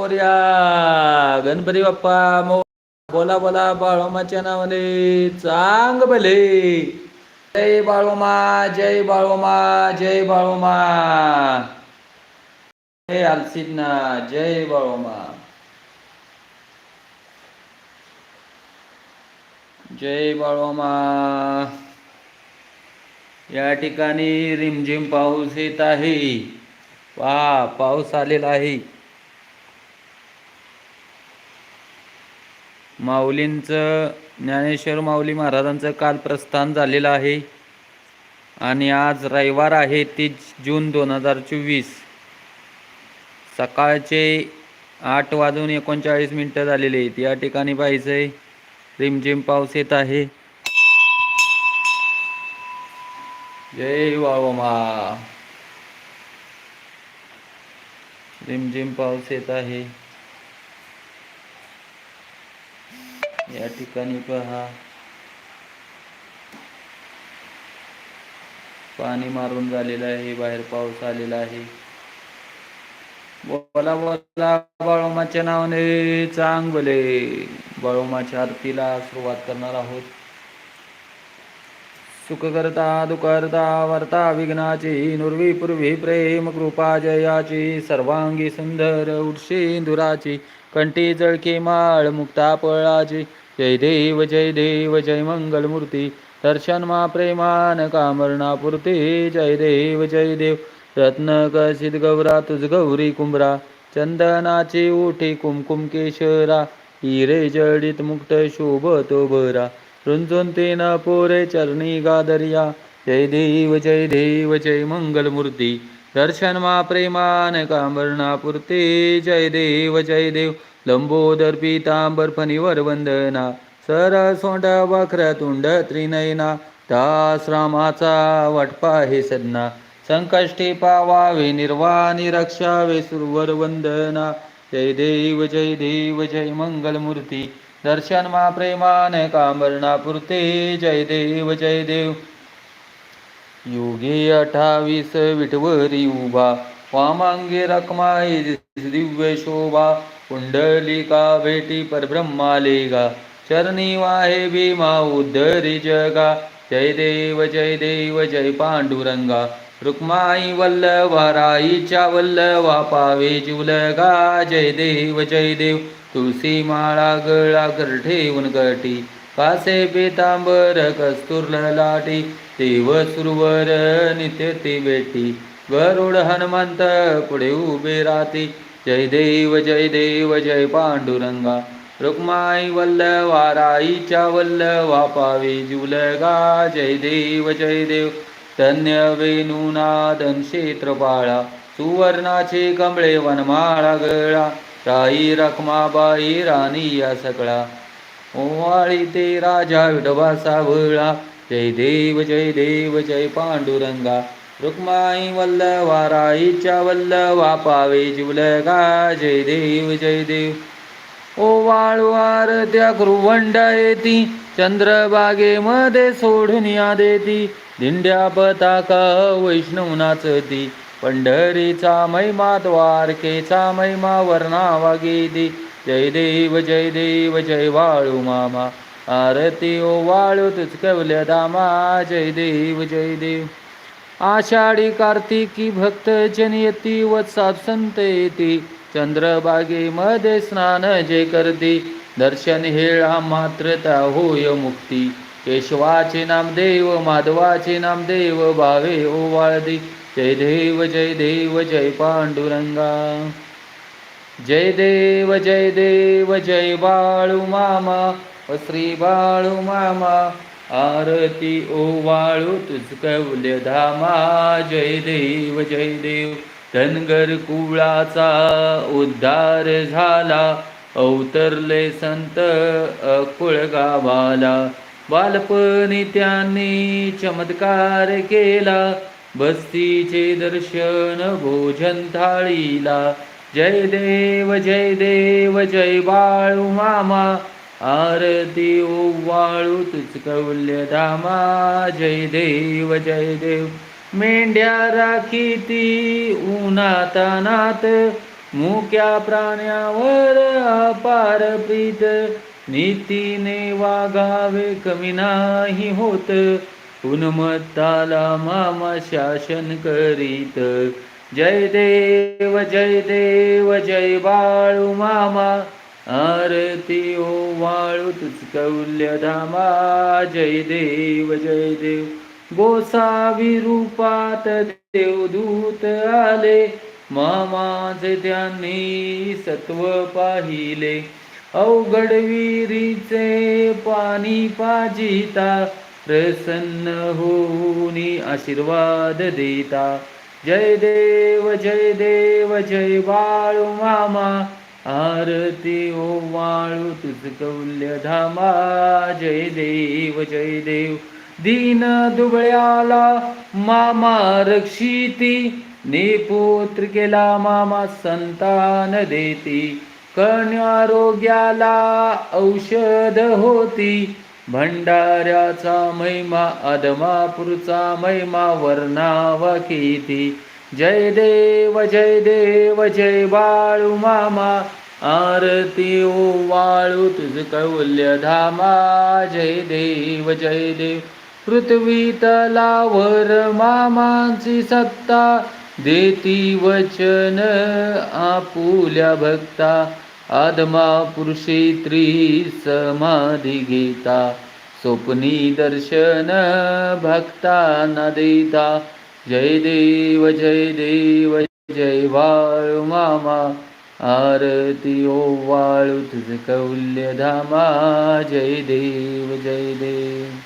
मोर्या. गणपती बाप्पा मो बोला बोला बाळोमाच्या नावाने चांग भले. जय बाळोमा जय बाळोमा जय बाळोमा. हे आलसिद्ना जय बाळोमा. जय बाळोमा. या ठिकाणी रिमझिम पाऊस येत आहे. वा पाऊस आलेला आहे. माऊलींचं ज्ञानेश्वर माऊली महाराजांचं काल प्रस्थान झालेलं आहे. आणि आज रविवार आहे तीस जून दोन हजार चोवीस. सकाळचे आठ वाजून एकोणचाळीस मिनटं झालेले आहेत. या ठिकाणी पाहायचं आहे रिमझिम पाऊस येत आहे. जय बाळोमा रिमझिम पाऊस येत आहे. या ठिकाणी पहा. पाणी मारून झालेलं आहे बाहेर पाऊस आलेला आहे. बोला बोला बाळोमाच्या नावाने चांगले. बाळोमाच्या आरतीला सुरुवात करणार आहोत. सुख करता दुःख करता वर्ता विघ्नाची नुर्वी पूर्वी प्रेम कृपा जयाची सर्वांगी सुंदर उडशी उडशेंदुराची कंठी जळकी माळ मुक्ता पळाची जय देव जय देव जय मंगलमूर्ती दर्शन मा प्रेमान कामरणापुरती जय देव जय देव रत्न कसित गौरा तुझ गौरी कुंभरा चंदनाची उठी कुमकुम केशरा हिरे जडित मुक्त शोभतो भरा रुंजून तीन पोरे चरणी गादरिया जय देव जय देव जय मंगलमूर्ती दर्शन मा प्रेमान कांबरणा जय देव जय देव लंबोदर पीतांबर फणीवर वंदना सरसोंड वक्र तुंड त्रिनयना दास वटपा हे सदना संकष्टी पावावे निर्वाणी रक्षावे सुरवर वंदना. जय देव जय देव जय मंगलमूर्ती दर्शन मा प्रेमान कांबरणा पुरते जय देव जय देव. योगे अठ्ठावीस विठवरी उभा वामांगे रकमाई दिव्य शोभा कुंडलिका भेटी परब्रह्मालेगा चरणी वाहे भीमा उद्धरी जगा जय देव जय देव जय पांडुरंगा रुक्माई वल्लभा राईच्या वल्लभा पावे जुलगा जय देव जय देव तुळसी माळा गळा कर ठेवून गटी कासे पेतांबर कस्तूर लाटी देव सुरवर नित्य ती बेटी गरुड हनुमंत पुढे उभे राहती जय देव जय देव जय पांडुरंगा. रुक्माई वल्लभा वल्लवा पावे जुलगा. जय देव जय देव. धन्य वेणुनादन क्षेत्रपाळा. सुवर्णाचे कमळे वनमाळा गळा. राई रखमाबाई राणी या सकळा. ओवाळी ते राजा विठोबा सावळा. जय देव जय देव जय पांडुरंगा. रुक्माई वल्लवा राईच्या वल्लवा पावे जुलगा जय देव जय देव. ओवाळवार त्या कृवंड येती चंद्रबागेमध्ये सोडून या देती दिंड्या पताका वैष्णव नाचती पंढरीचा महिमा द्वारकेचा महिमा वर्णावा गेदी. जय देव जय देव जय वाळू मामा. आरती ओ वाळू तुझकवल्या दामा. जय देव जय देव. आषाढी कार्तिकी भक्त जन येती वत्साप संत येती. चंद्रबागेमध्ये स्नान जे करती. दर्शन हेळा मात्र त्या होय मुक्ती. केशवाचे नामदेव माधवाचे नामदेव भावे ओवाळदी जय देव जय देव जय पांडुरंगा. जय देव जय देव जय बाळू मामा. व श्री बाळू मामा. आरती ओ वाळू तुझ कवल्य धामा. जय देव जय देव. धनगर कुळाचा उद्धार झाला. अवतरले संत अकुळ गावाला. बालपणी त्यांनी चमत्कार केला. बस्तीचे दर्शन भोजन थाळीला. जय देव जय देव जय बाळू मामा. आरती ओवाळू वाळू तुझ कौल्य धामा. जय देव जय देव. मेंढ्या राखीती उन्हातानात. मुक्या प्राण्यावर अपार प्रीत. नीतीने वागावे कमी नाही होत. उन्मत्ताला मामा शासन करीत. जय देव जय देव जय बाळू मामा. आरती ओ वाळू तुझ कौल्य धामा जय देव जय देव. गोसावी रूपात देवदूत आले मामाचे त्यांनी सत्व पाहिले. अवघड विरीचे पाणी पाजिता प्रसन्न होऊनी आशीर्वाद देता. जय देव जय देव जय बाळू मामा आरती ओ वाळू तुझ कौल्य धामा जय देव जय देव. दीन दुबळ्याला मामा रक्षिती निपुत्र केला मामा संतान देती. कण्यारोग्याला औषध होती भंडाऱ्याचा महिमा अदमापूरचा महिमा वर्णावा किती जय देव जय देव जय बाळू मामा. आरती ओ वाळू तुझ कौल्य धामा. जय देव जय देव. पृथ्वी तलावर मामांची सत्ता. देती वचन आपुल्या भक्ता. आदमा पुरुषी त्री समाधी घेता. स्वप्नी दर्शन भक्तांना देता. जय देव जय देव जय वाळू मामा. आरती ओ वाळू तुझ कौल्य धामा. जय देव जय देव.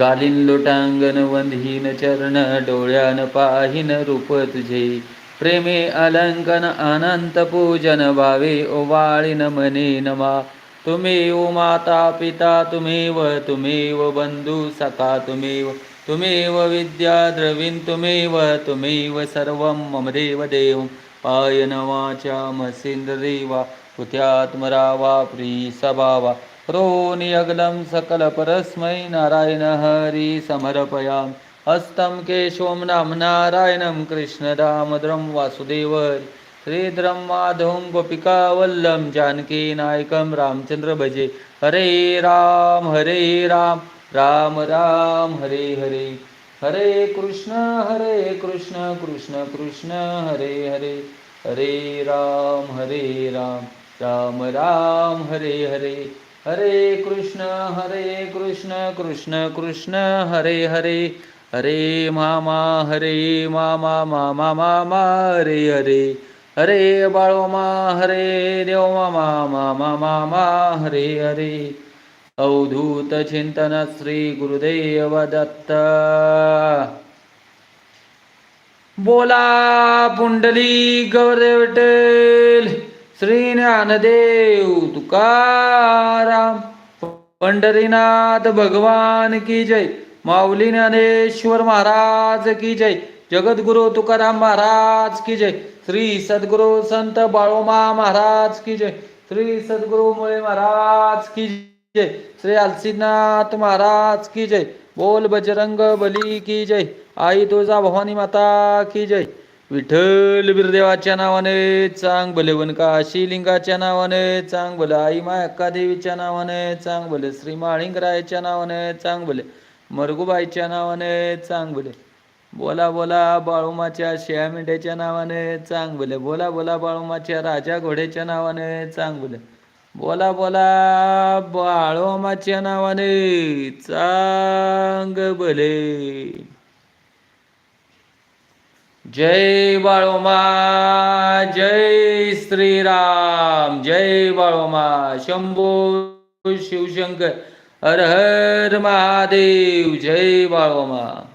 गालीन लोटांगण वंदहीन चरण डोळ्यान पाहिन रूप तुझे. प्रेमे अलंकन अनंत पूजन भावे वाळीन मने नमा. तुमेव माता पिता तुम्ही व तुम्ही व बंधू सखा तुम्ही तुमेव विद्या द्रविण तुमेव तुमेव सर्व मम देव देव पायन वाचा मसेंद्रेवा पुत्यात्मरावा प्री सभावा रोनि अगलं सकल परस्मै नारायण हरि समर्पयाम। हस्तं केशवं नाम नारायणं कृष्णदामोदरं वासुदेवर श्रीधरं माधवं गोपिकावल्लं जानकी नायकं रामचंद्र भजे। हरे राम हरे राम। राम राम हरे हरे. हरे कृष्ण हरे कृष्ण कृष्ण कृष्ण हरे हरे. हरे राम हरे राम. राम राम हरे हरे. हरे कृष्ण हरे कृष्ण कृष्ण कृष्ण हरे हरे. हरे मामा हरे मामा मामा मामा हरे हरे. हरे बाळोमा हरे देव मामा मामा मामा हरे हरे. अवधूत चिंतन श्री गुरुदेव दत्त बोला पुंडली गौरदेव विठ्ठल श्री ज्ञानदेव तुकाराम पंढरीनाथ भगवान की जय माऊली ज्ञानेश्वर महाराज की जय जगद्गुरु तुकाराम महाराज की जय श्री सद्गुरु संत बाळोमा महाराज की जय श्री सद्गुरु मुळे महाराज की जय। श्री अलसीनाथ महाराज की जय। बोल बजरंग बली की जय। आई तुळजा भवानी माता की जय। विठ्ठल बिरदेवाच्या नावाने चांग भले वनकाशी लिंगाच्या नावाने चांग भले आई माय अक्का देवीच्या नावाने चांग भले श्री माळिंगरायाच्या नावाने चांग भले मरगुबाईच्या नावाने चांग भले बोला बोला बाळूमाच्या शिया मेंढ्याच्या नावाने चांग भले बोला बोला बाळूमाच्या राजा घोड्याच्या नावाने चांग भले बोला बोला बाळोमाच्या नावाने चांग भले. जय बाळोमा जय श्रीराम जय बाळोमा शंभो शिवशंकर हर हर महादेव जय बाळोमा